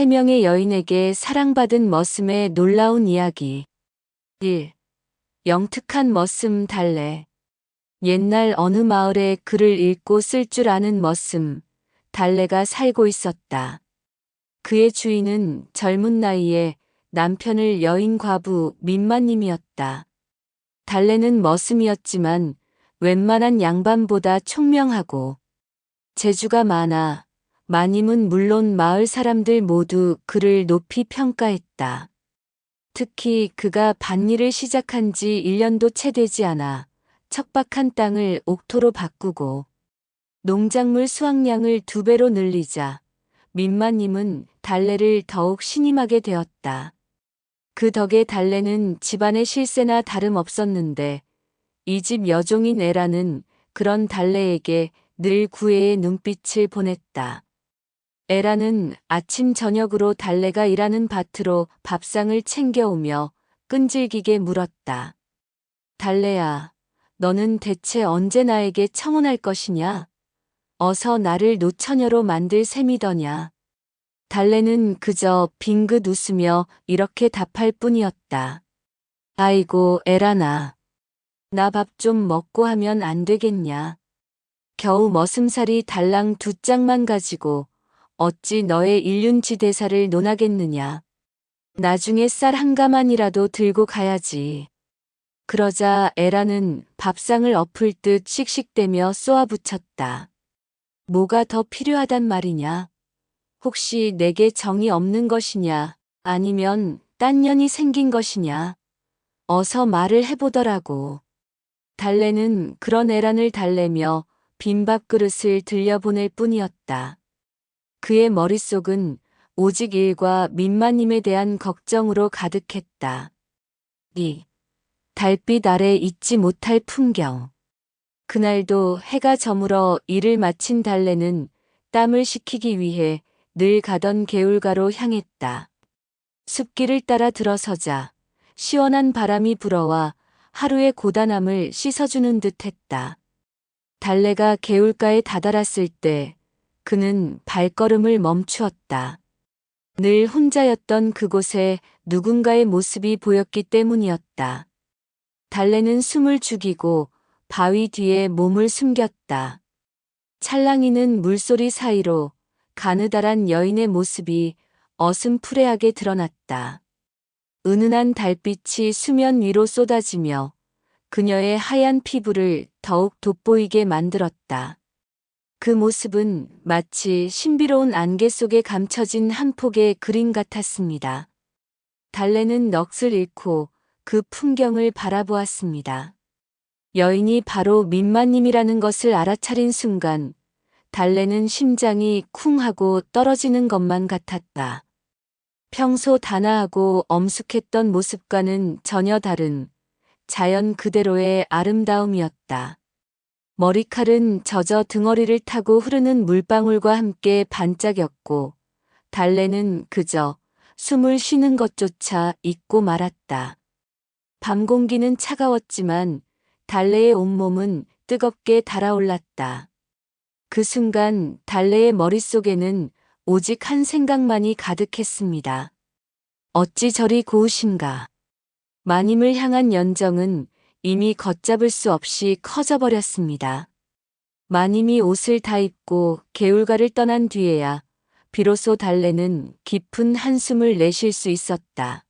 세 명의 여인에게 사랑받은 머슴의 놀라운 이야기. 1. 영특한 머슴 달래. 옛날 어느 마을에 글을 읽고 쓸 줄 아는 머슴, 달래가 살고 있었다. 그의 주인은 젊은 나이에 남편을 여인 과부 민마님이었다. 달래는 머슴이었지만 웬만한 양반보다 총명하고 재주가 많아 마님은 물론 마을 사람들 모두 그를 높이 평가했다. 특히 그가 밭일을 시작한 지 1년도 채 되지 않아 척박한 땅을 옥토로 바꾸고 농작물 수확량을 두 배로 늘리자 민마님은 달래를 더욱 신임하게 되었다. 그 덕에 달래는 집안의 실세나 다름없었는데 이 집 여종인 에라는 그런 달래에게 늘 구애의 눈빛을 보냈다. 에라는 아침 저녁으로 달래가 일하는 밭으로 밥상을 챙겨오며 끈질기게 물었다. 달래야, 너는 대체 언제 나에게 청혼할 것이냐? 어서 나를 노처녀로 만들 셈이더냐? 달래는 그저 빙긋 웃으며 이렇게 답할 뿐이었다. 아이고, 에라나. 나 밥 좀 먹고 하면 안 되겠냐? 겨우 머슴살이 달랑 두 짝만 가지고 어찌 너의 일륜지 대사를 논하겠느냐. 나중에 쌀 한 가만이라도 들고 가야지. 그러자 에라는 밥상을 엎을 듯 씩씩대며 쏘아붙였다. 뭐가 더 필요하단 말이냐? 혹시 내게 정이 없는 것이냐? 아니면 딴 년이 생긴 것이냐? 어서 말을 해보더라고. 달래는 그런 에란을 달래며 빈 밥 그릇을 들려보낼 뿐이었다. 그의 머릿속은 오직 일과 민마님에 대한 걱정으로 가득했다. 이 달빛 아래 잊지 못할 풍경. 그날도 해가 저물어 일을 마친 달래는 땀을 식히기 위해 늘 가던 개울가로 향했다. 숲길을 따라 들어서자 시원한 바람이 불어와 하루의 고단함을 씻어주는 듯 했다. 달래가 개울가에 다다랐을 때 그는 발걸음을 멈추었다. 늘 혼자였던 그곳에 누군가의 모습이 보였기 때문이었다. 달래는 숨을 죽이고 바위 뒤에 몸을 숨겼다. 찰랑이는 물소리 사이로 가느다란 여인의 모습이 어슴푸레하게 드러났다. 은은한 달빛이 수면 위로 쏟아지며 그녀의 하얀 피부를 더욱 돋보이게 만들었다. 그 모습은 마치 신비로운 안개 속에 감춰진 한 폭의 그림 같았습니다. 달래는 넋을 잃고 그 풍경을 바라보았습니다. 여인이 바로 민마님이라는 것을 알아차린 순간 달래는 심장이 쿵 하고 떨어지는 것만 같았다. 평소 단아하고 엄숙했던 모습과는 전혀 다른 자연 그대로의 아름다움이었다. 머리칼은 젖어 등어리를 타고 흐르는 물방울과 함께 반짝였고 달래는 그저 숨을 쉬는 것조차 잊고 말았다. 밤 공기는 차가웠지만 달래의 온몸은 뜨겁게 달아올랐다. 그 순간 달래의 머릿속에는 오직 한 생각만이 가득했습니다. 어찌 저리 고우신가. 마님을 향한 연정은 이미 걷잡을 수 없이 커져버렸습니다. 마님이 옷을 다 입고 개울가를 떠난 뒤에야 비로소 달래는 깊은 한숨을 내쉴 수 있었다.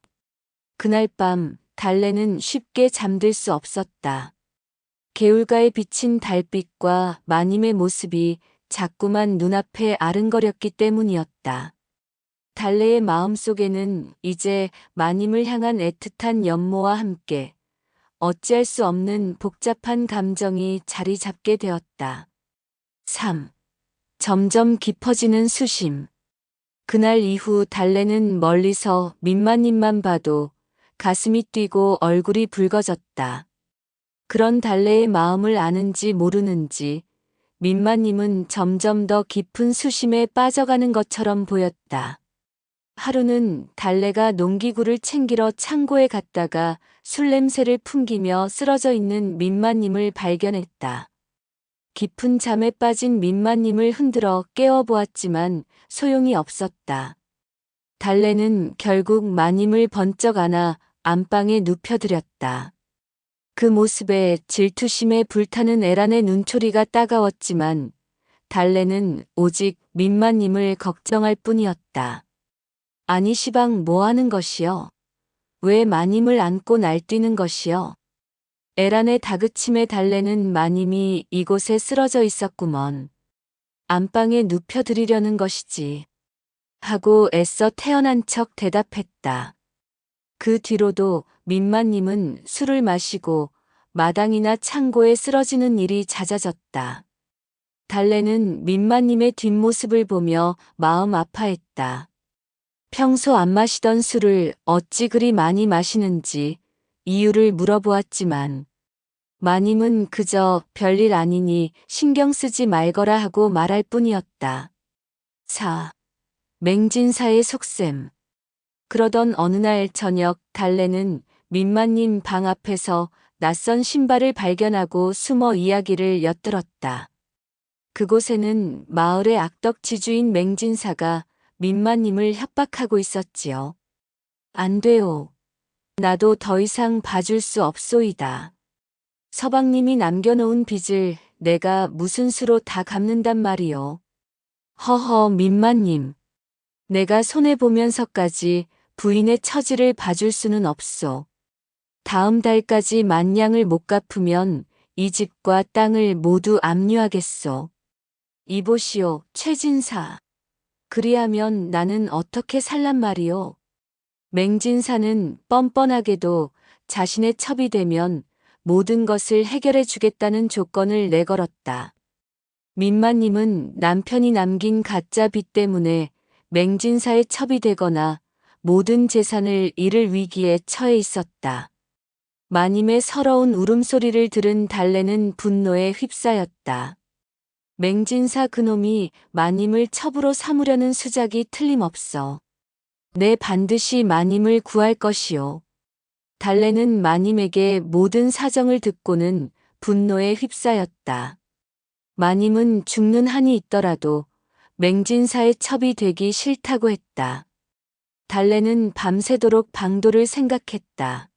그날 밤 달래는 쉽게 잠들 수 없었다. 개울가에 비친 달빛과 마님의 모습이 자꾸만 눈앞에 아른거렸기 때문이었다. 달래의 마음속에는 이제 마님을 향한 애틋한 연모와 함께 어찌할 수 없는 복잡한 감정이 자리 잡게 되었다. 3. 점점 깊어지는 수심. 그날 이후 달래는 멀리서 민마님만 봐도 가슴이 뛰고 얼굴이 붉어졌다. 그런 달래의 마음을 아는지 모르는지 민마님은 점점 더 깊은 수심에 빠져가는 것처럼 보였다. 하루는 달래가 농기구를 챙기러 창고에 갔다가 술 냄새를 풍기며 쓰러져 있는 민마님을 발견했다. 깊은 잠에 빠진 민마님을 흔들어 깨워보았지만 소용이 없었다. 달래는 결국 마님을 번쩍 안아 안방에 눕혀드렸다. 그 모습에 질투심에 불타는 에란의 눈초리가 따가웠지만 달래는 오직 민마님을 걱정할 뿐이었다. 아니 시방 뭐 하는 것이여? 왜 마님을 안고 날뛰는 것이여? 에란의 다그침에 달래는 마님이 이곳에 쓰러져 있었구먼. 안방에 눕혀드리려는 것이지. 하고 애써 태어난 척 대답했다. 그 뒤로도 민마님은 술을 마시고 마당이나 창고에 쓰러지는 일이 잦아졌다. 달래는 민마님의 뒷모습을 보며 마음 아파했다. 평소 안 마시던 술을 어찌 그리 많이 마시는지 이유를 물어보았지만 마님은 그저 별일 아니니 신경 쓰지 말거라 하고 말할 뿐이었다. 4. 맹진사의 속셈. 그러던 어느 날 저녁 달래는 민마님 방 앞에서 낯선 신발을 발견하고 숨어 이야기를 엿들었다. 그곳에는 마을의 악덕 지주인 맹진사가 민마님을 협박하고 있었지요. 안 돼요. 나도 더 이상 봐줄 수 없소이다. 서방님이 남겨놓은 빚을 내가 무슨 수로 다 갚는단 말이요. 허허 민마님. 내가 손해보면서까지 부인의 처지를 봐줄 수는 없소. 다음 달까지 만냥을 못 갚으면 이 집과 땅을 모두 압류하겠소. 이보시오, 최진사. 그리하면 나는 어떻게 살란 말이오? 맹진사는 뻔뻔하게도 자신의 첩이 되면 모든 것을 해결해 주겠다는 조건을 내걸었다. 민마님은 남편이 남긴 가짜 빚 때문에 맹진사의 첩이 되거나 모든 재산을 잃을 위기에 처해 있었다. 마님의 서러운 울음소리를 들은 달래는 분노에 휩싸였다. 맹진사 그놈이 마님을 첩으로 삼으려는 수작이 틀림없어. 내 반드시 마님을 구할 것이오. 달래는 마님에게 모든 사정을 듣고는 분노에 휩싸였다. 마님은 죽는 한이 있더라도 맹진사의 첩이 되기 싫다고 했다. 달래는 밤새도록 방도를 생각했다.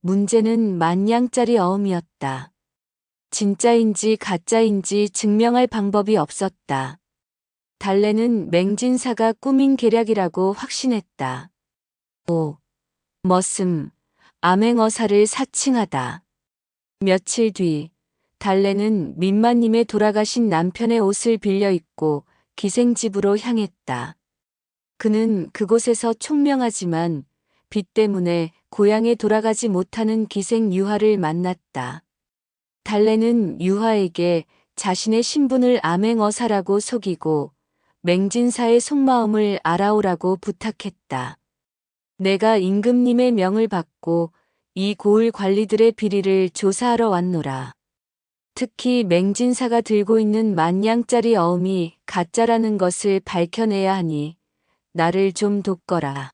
문제는 만냥짜리 어음이었다. 진짜인지 가짜인지 증명할 방법이 없었다. 달래는 맹진사가 꾸민 계략이라고 확신했다. 5. 머슴, 암행어사를 사칭하다. 며칠 뒤, 달래는 민마님의 돌아가신 남편의 옷을 빌려 입고 기생집으로 향했다. 그는 그곳에서 총명하지만 빚 때문에 고향에 돌아가지 못하는 기생 유하를 만났다. 달래는 유하에게 자신의 신분을 암행어사라고 속이고 맹진사의 속마음을 알아오라고 부탁했다. 내가 임금님의 명을 받고 이 고을 관리들의 비리를 조사하러 왔노라. 특히 맹진사가 들고 있는 만냥짜리 어음이 가짜라는 것을 밝혀내야 하니 나를 좀 돕거라.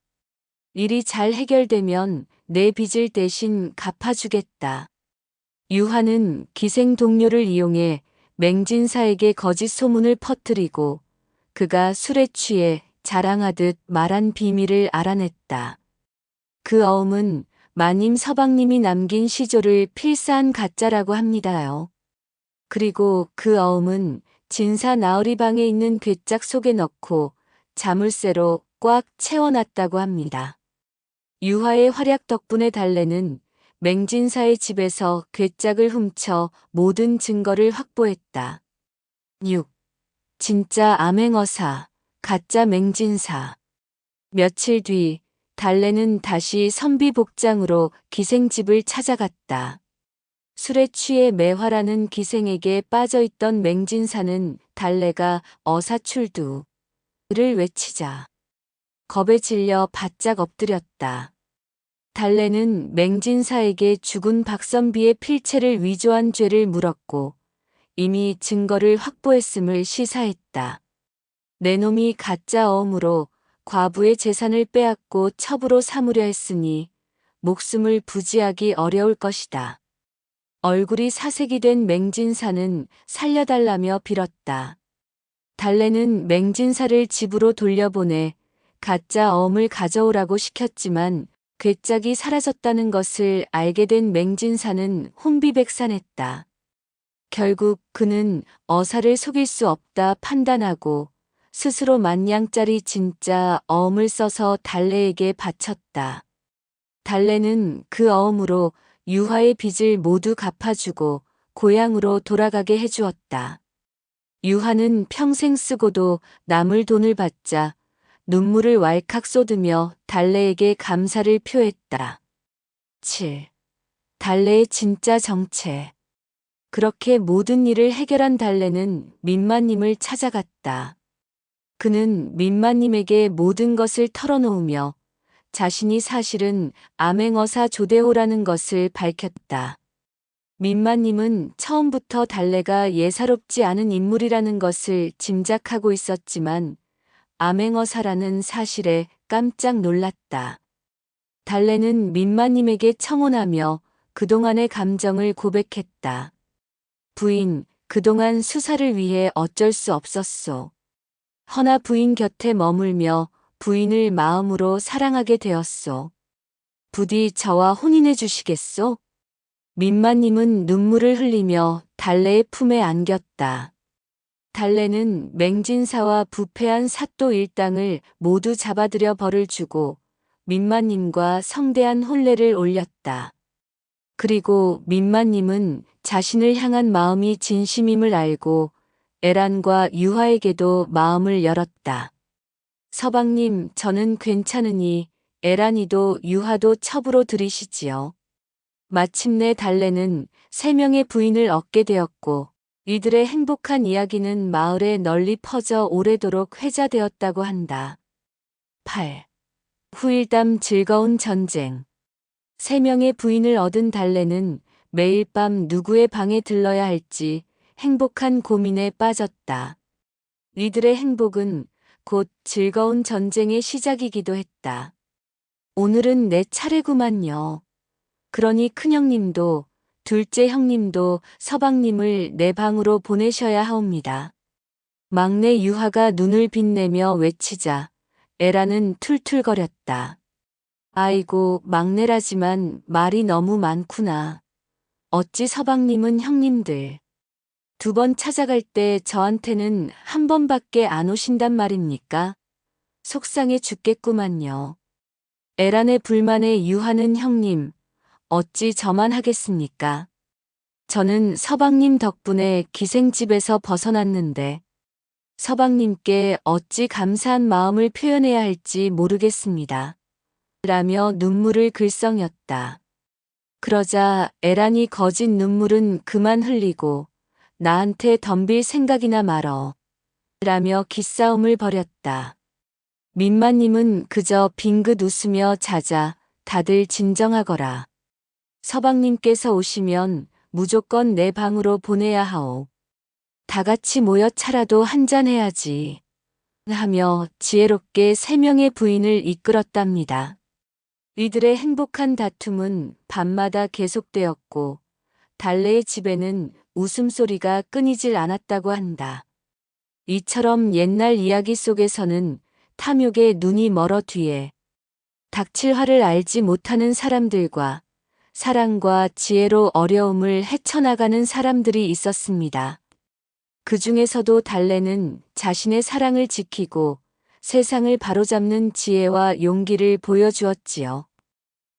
일이 잘 해결되면 내 빚을 대신 갚아주겠다. 유하는 기생 동료를 이용해 맹진사에게 거짓 소문을 퍼뜨리고 그가 술에 취해 자랑하듯 말한 비밀을 알아냈다. 그 어음은 마님 서방님이 남긴 시조를 필사한 가짜라고 합니다요. 그리고 그 어음은 진사 나으리 방에 있는 괴짝 속에 넣고 자물쇠로 꽉 채워놨다고 합니다. 유화의 활약 덕분에 달래는 맹진사의 집에서 괴짝을 훔쳐 모든 증거를 확보했다. 6. 진짜 암행어사, 가짜 맹진사. 며칠 뒤 달래는 다시 선비 복장으로 기생집을 찾아갔다. 술에 취해 매화라는 기생에게 빠져있던 맹진사는 달래가 어사출두를 외치자 겁에 질려 바짝 엎드렸다. 달래는 맹진사에게 죽은 박선비의 필체를 위조한 죄를 물었고 이미 증거를 확보했음을 시사했다. 내 놈이 가짜 어음으로 과부의 재산을 빼앗고 첩으로 삼으려 했으니 목숨을 부지하기 어려울 것이다. 얼굴이 사색이 된 맹진사는 살려달라며 빌었다. 달래는 맹진사를 집으로 돌려보내 가짜 어음을 가져오라고 시켰지만 괴짝이 사라졌다는 것을 알게 된 맹진사는 혼비백산했다. 결국 그는 어사를 속일 수 없다 판단하고 스스로 만냥짜리 진짜 어음을 써서 달래에게 바쳤다. 달래는 그 어음으로 유화의 빚을 모두 갚아주고 고향으로 돌아가게 해주었다. 유화는 평생 쓰고도 남을 돈을 받자 눈물을 왈칵 쏟으며 달래에게 감사를 표했다. 7. 달래의 진짜 정체. 그렇게 모든 일을 해결한 달래는 민마님을 찾아갔다. 그는 민마님에게 모든 것을 털어놓으며 자신이 사실은 암행어사 조대호라는 것을 밝혔다. 민마님은 처음부터 달래가 예사롭지 않은 인물이라는 것을 짐작하고 있었지만 암행어사라는 사실에 깜짝 놀랐다. 달래는 민마님에게 청혼하며 그동안의 감정을 고백했다. 부인, 그동안 수사를 위해 어쩔 수 없었소. 허나 부인 곁에 머물며 부인을 마음으로 사랑하게 되었소. 부디 저와 혼인해 주시겠소? 민마님은 눈물을 흘리며 달래의 품에 안겼다. 달래는 맹진사와 부패한 사또 일당을 모두 잡아들여 벌을 주고 민마님과 성대한 혼례를 올렸다. 그리고 민마님은 자신을 향한 마음이 진심임을 알고 에란과 유화에게도 마음을 열었다. 서방님, 저는 괜찮으니 에란이도 유화도 첩으로 들이시지요. 마침내 달래는 세 명의 부인을 얻게 되었고 이들의 행복한 이야기는 마을에 널리 퍼져 오래도록 회자되었다고 한다. 8. 후일담 즐거운 전쟁 세 명의 부인을 얻은 달래는 매일 밤 누구의 방에 들러야 할지 행복한 고민에 빠졌다. 이들의 행복은 곧 즐거운 전쟁의 시작이기도 했다. 오늘은 내 차례구만요. 그러니 큰형님도 둘째 형님도 서방님을 내 방으로 보내셔야 하옵니다. 막내 유하가 눈을 빛내며 외치자 에라는 툴툴거렸다. 아이고 막내라지만 말이 너무 많구나. 어찌 서방님은 형님들. 두 번 찾아갈 때 저한테는 한 번밖에 안 오신단 말입니까? 속상해 죽겠구만요. 에란의 불만에 유하는 형님, 어찌 저만 하겠습니까? 저는 서방님 덕분에 기생집에서 벗어났는데 서방님께 어찌 감사한 마음을 표현해야 할지 모르겠습니다. 라며 눈물을 글썽였다. 그러자 에란이 거짓 눈물은 그만 흘리고 나한테 덤빌 생각이나 말어. 라며 기싸움을 벌였다. 민마님은 그저 빙긋 웃으며 자자 다들 진정하거라. 서방님께서 오시면 무조건 내 방으로 보내야 하오. 다 같이 모여 차라도 한잔 해야지. 하며 지혜롭게 세 명의 부인을 이끌었답니다. 이들의 행복한 다툼은 밤마다 계속되었고, 달래의 집에는 웃음소리가 끊이질 않았다고 한다. 이처럼 옛날 이야기 속에서는 탐욕에 눈이 멀어 뒤에 닥칠 화를 알지 못하는 사람들과 사랑과 지혜로 어려움을 헤쳐나가는 사람들이 있었습니다. 그 중에서도 달래는 자신의 사랑을 지키고 세상을 바로잡는 지혜와 용기를 보여주었지요.